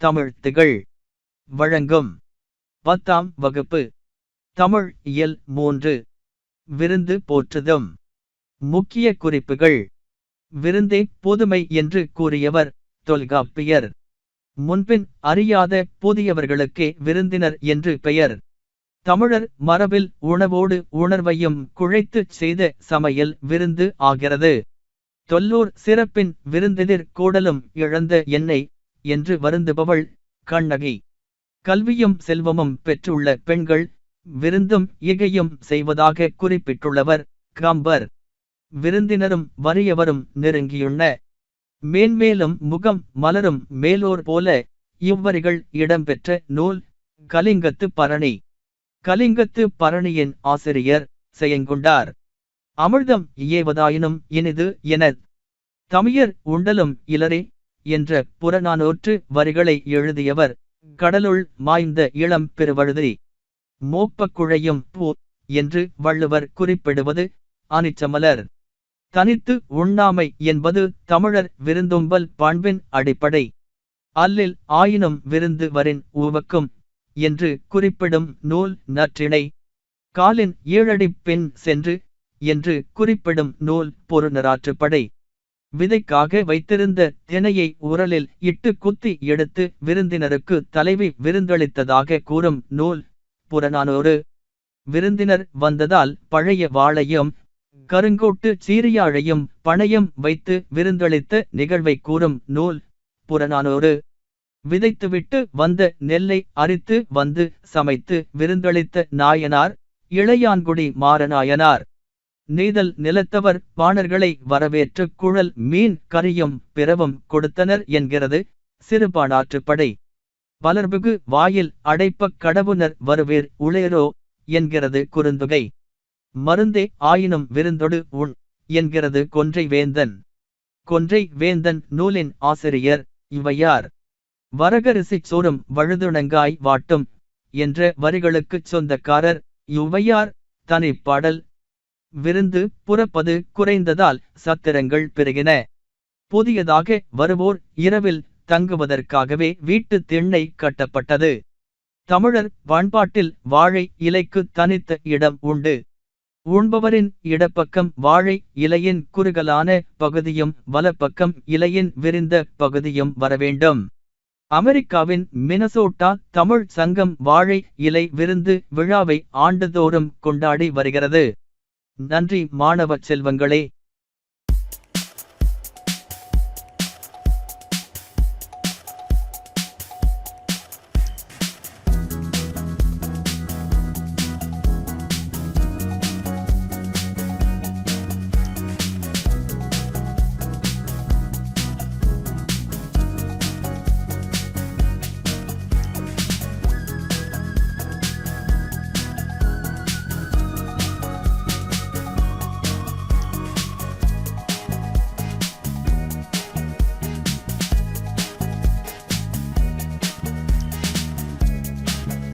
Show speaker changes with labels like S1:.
S1: தமிழ் திகழ். வழங்கும். பத்தாம் வகுப்பு. தமிழ் இயல் மூன்று. விருந்து போற்றுதும். முக்கிய குறிப்புகள். விருந்தே புதுமை என்று கூறியவர் தொல்காப்பியர். முன்பின் அறியாத புதியவர்களுக்கே விருந்தினர் என்று பெயர். தமிழர் மரபில் உணவோடு உணர்வையும் குழைத்துச் செய்த சமையல் விருந்து ஆகிறது. தொல்லூர் சிறப்பின் விருந்தினர் கூடலும் இழந்த எண்ணெய் என்று வருந்துபவள் கண்ணகி. கல்வியும் செல்வமும் பெற்றுள்ள பெண்கள் விருந்தும் இகையும் செய்வதாக குறிப்பிட்டுள்ளவர் கம்பர். விருந்தினரும் வறியவரும் நெருங்கியுண்ண. மேன்மேலும் முகம் மலரும் மேலோர் போல இவ்வரிகள் இடம்பெற்ற நூல் கலிங்கத்து பரணி. கலிங்கத்து பரணியின் ஆசிரியர் செயங்குண்டார் அமிர்தம் ஏவதாயினும் இனிது என தமியர் உண்டலும் இலரே என்ற புறநானூற்று வரிகளை எழுதியவர் கடலுள் மாய்ந்த இளம் பெருவழுதி மோப்பக்குழையும் பூ என்று வள்ளுவர் குறிப்பிடுவது அனிச்சமலர். தனித்து உண்ணாமை என்பது தமிழர் விருந்தும்பல் பண்பின் அடிப்படை. அல்லில் ஆயினும் விருந்து வரின் உவக்கும் என்று குறிப்பிடும் நூல் நற்றிணை. காலின் ஏழடி பின் சென்று என்று குறிப்பிடும் நூல் பொருநராற்றுப்படை. விதைக்காக வைத்திருந்த தினையை உரலில் இட்டு குத்தி எடுத்து விருந்தினருக்கு தலைவி விருந்தளித்ததாக கூறும் நூல் புறநானூறு. விருந்தினர் வந்ததால் பழைய வாழையும் கருங்கோட்டு சீரியாழையும் பணையம் வைத்து விருந்தளித்த நிகழ்வை கூறும் நூல் புறநானூறு. விதைத்துவிட்டு வந்த நெல்லை அரித்து வந்து சமைத்து விருந்தளித்த நாயனார் இளையான்குடி மாறநாயனார் நீதல் நிலத்தவர் பாணர்களை வரவேற்று குழல் மீன் கரியும் பிறவும் கொடுத்தனர் என்கிறது சிறுபானாற்றுப்படை வளர்புகு வாயில் அடைப்பக் கடவுனர் வருவேர் உளேரோ என்கிறது குறுந்துகை. மருந்தே ஆயினும் விருந்தொடு உண் என்கிறது கொன்றை வேந்தன். கொன்றை வேந்தன் நூலின் ஆசிரியர் இவையார். வரகரிசி சோறும் வழுதுணங்காய் வாட்டும் என்ற வரிகளுக்குச் சொந்தக்காரர் யுவையார் தனிப்பாடல் விருந்து புறப்பது குறைந்ததால் சத்திரங்கள் பெருகின. புதியதாக வருவோர் இரவில் தங்குவதற்காகவே வீட்டு திண்ணை கட்டப்பட்டது. தமிழர் பண்பாட்டில் வாழை இலைக்கு தனித்த இடம் உண்டு. உண்பவரின் இடப்பக்கம் வாழை இலையின் குறுகலான பகுதியும் வலப்பக்கம் இலையின் விரிந்த பகுதியும் வரவேண்டும் அமெரிக்காவின் மினசோட்டா தமிழ் சங்கம் வாழை இலை விருந்து விழாவை ஆண்டுதோறும் கொண்டாடி வருகிறது. நன்றி மாணவ செல்வங்களே.